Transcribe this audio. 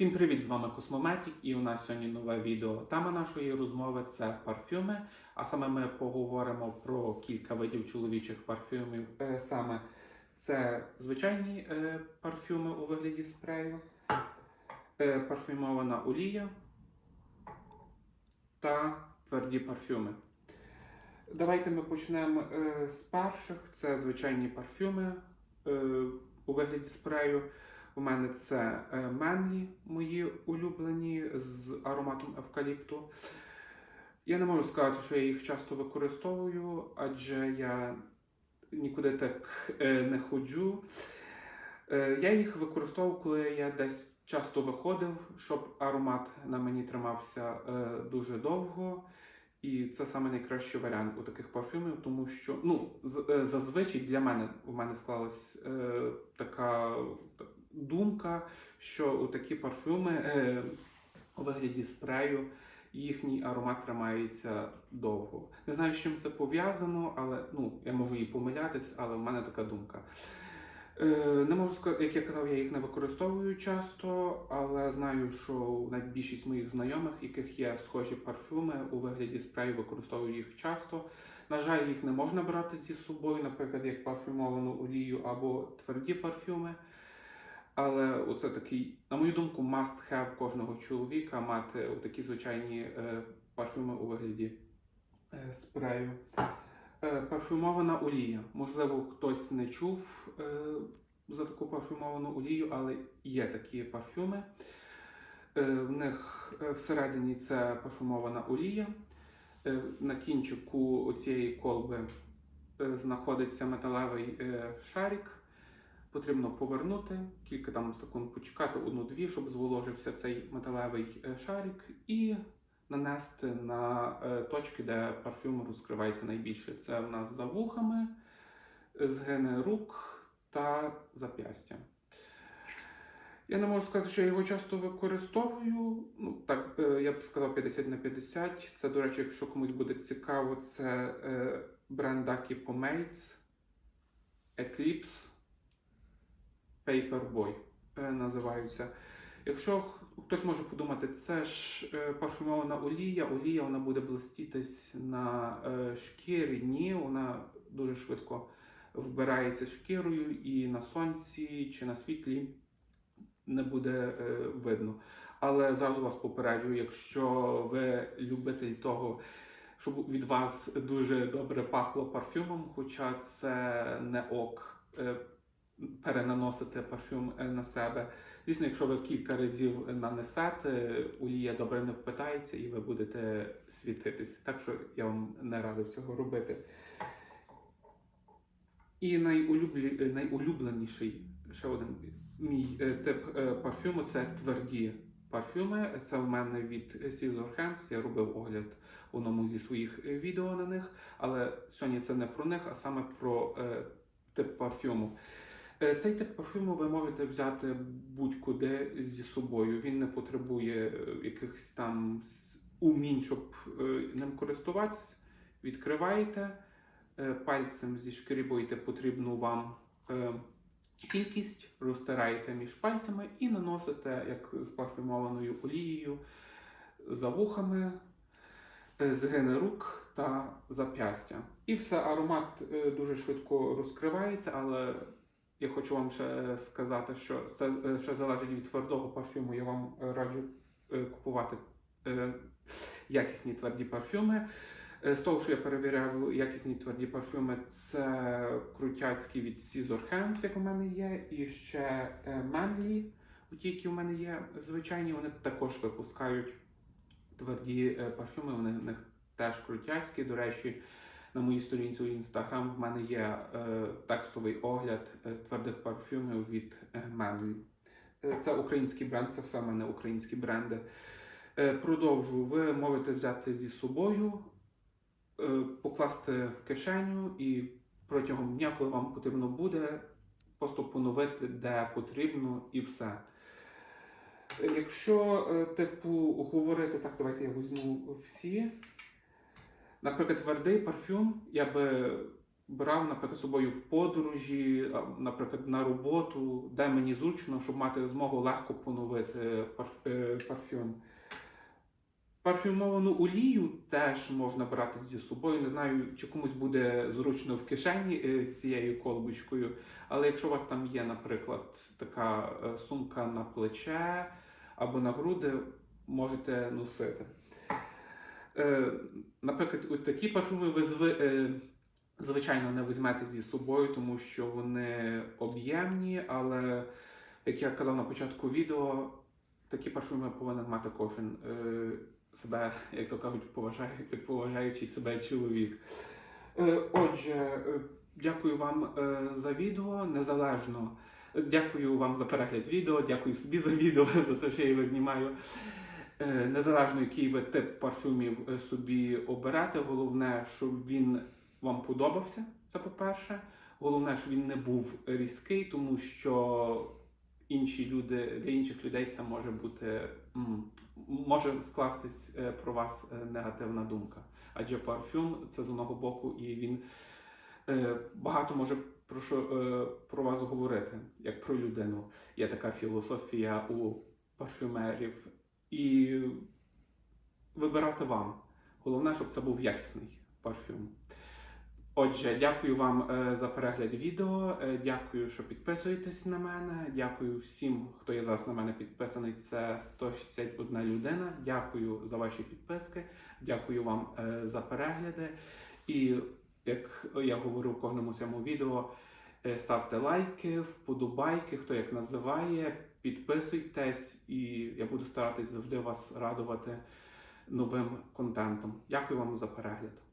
Всім привіт! З вами Космометік, і у нас сьогодні нове відео. Тема нашої розмови це парфюми. А саме ми поговоримо про кілька видів чоловічих парфюмів. Е, Саме це звичайні е, парфюми у вигляді спрею, е, парфюмована олія та тверді парфюми. Давайте ми почнемо з перших. Це звичайні парфюми у вигляді спрею. У мене це Менлі, мої улюблені з ароматом евкаліпту. Я не можу сказати, що я їх часто використовую, адже я нікуди так е, не ходжу. Е, Я їх використовував, коли я десь часто виходив, щоб аромат на мені тримався е, дуже довго. І це саме найкращий варіант у таких парфюмів, тому що ну, зазвичай для мене у мене склалась така думка, що у такі парфюми е, у вигляді спрею їхній аромат тримається довго. Не знаю, з чим це пов'язано, але ну, я можу і помилятись, але в мене така думка. Е, не можу сказати, як я казав, я їх не використовую часто, але знаю, що навіть більшість моїх знайомих, яких є схожі парфюми у вигляді спрею, використовую їх часто. На жаль, їх не можна брати зі собою, наприклад, як парфюмовану олію або тверді парфюми. Але оце такий, на мою думку, must have кожного чоловіка мати такі звичайні е, парфюми у вигляді е, спрею. Е, парфюмована олія. Можливо, хтось не чув за таку парфюмовану олію, але є такі парфюми. В них всередині це парфюмована олія. На кінчику цієї колби знаходиться металевий шарик. Потрібно повернути, кілька там секунд почекати, одну-дві, щоб зволожився цей металевий е, шарик, і нанести на е, точки, де парфюм розкривається найбільше. Це в нас за вухами, згини рук та зап'ястя. Я не можу сказати, що я його часто використовую. Ну, так, е, я б сказав 50 на 50. Це, до речі, якщо комусь буде цікаво, це е, бренд Ducky Pomades Eclipse Paperboy е, називаються. Якщо хтось може подумати, це ж е, парфюмована олія, олія вона буде блистітись на е, шкірі. Ні, вона дуже швидко вбирається шкірою і на сонці чи на світлі не буде видно. Але зразу вас попереджую, якщо ви любитель того, щоб від вас дуже добре пахло парфюмом, хоча це не ок перенаносити парфюм е, на себе. Звісно, якщо ви кілька разів нанесете, олія добре не впитається і ви будете світитись. Так що я вам не радив цього робити. І найулюблі... е, найулюбленіший ще один мій е, тип парфюму це тверді парфюми. Це в мене від Caesar Hands. Я робив огляд в одному зі своїх відео на них. Але сьогодні це не про них, а саме про тип парфюму. Е, Цей тип парфюму ви можете взяти будь-куди зі собою. Він не потребує е, якихось там умінь, щоб е, ним користуватися. Відкриваєте, пальцем зішкрібуєте потрібну вам кількість, розтираєте між пальцями і наносите, як з парфюмованою олією, за вухами, згини рук та зап'ястя. І все, аромат дуже швидко розкривається, але я хочу вам ще сказати, що це е, ще залежить від твердого парфюму. Я вам е, раджу е, купувати якісні тверді парфюми. З того, що я перевіряв якісні тверді парфюми, це крутяцькі від Caesar Hands, як у мене є, і ще Manly, ті, які у мене є звичайні, вони також випускають тверді парфюми. Вони в них теж крутяцькі. До речі, на моїй сторінці у Instagram в мене є е, текстовий огляд е, твердих парфюмів від е, Е, Це український бренд, це все в мене українські бренди. Е, Продовжу, ви можете взяти зі собою, е, покласти в кишеню і протягом дня, коли вам потрібно буде, просто поновити, де потрібно, і все. Якщо, е, типу, говорити так, давайте я візьму всі. Наприклад, твердий парфюм я би брав, наприклад, з собою в подорожі, наприклад, на роботу, де мені зручно, щоб мати змогу легко поновити е, парфюм. Парфюмовану олію теж можна брати зі собою. Не знаю, чи комусь буде зручно в кишені е, з цією колбочкою, але якщо у вас там є, наприклад, така е, сумка на плече або на груди, можете носити. Е, Наприклад, от такі парфюми ви е, звичайно не візьмете зі собою, тому що вони об'ємні, але як я казав на початку відео, такі парфюми повинен мати кожен е, себе, як то кажуть, поважає, поважаючий себе чоловік. Отже, дякую вам за відео. Незалежно. Дякую вам за перегляд відео, дякую собі за відео, за те, що я його знімаю. Е, Незалежно, який ви тип парфюмів е, собі оберете, головне, щоб він вам подобався, це по-перше. Головне, щоб він не був різкий, тому що інші люди, для інших людей це може бути може скластись е, про вас негативна думка. Адже парфюм це з одного боку, і він багато може про що про вас говорити, як про людину. Є така філософія у парфюмерів. І вибирати вам. Головне, щоб це був якісний парфюм. Отже, дякую вам е, за перегляд відео. е, Дякую, що підписуєтесь на мене. Дякую всім, хто є зараз на мене підписаний. Це 161 людина. Дякую за ваші підписки. Дякую вам е, за перегляди. І як я говорив в кожному цьому відео, ставте лайки, вподобайки, хто як називає, підписуйтесь, і я буду старатись завжди вас радувати новим контентом. Дякую вам за перегляд.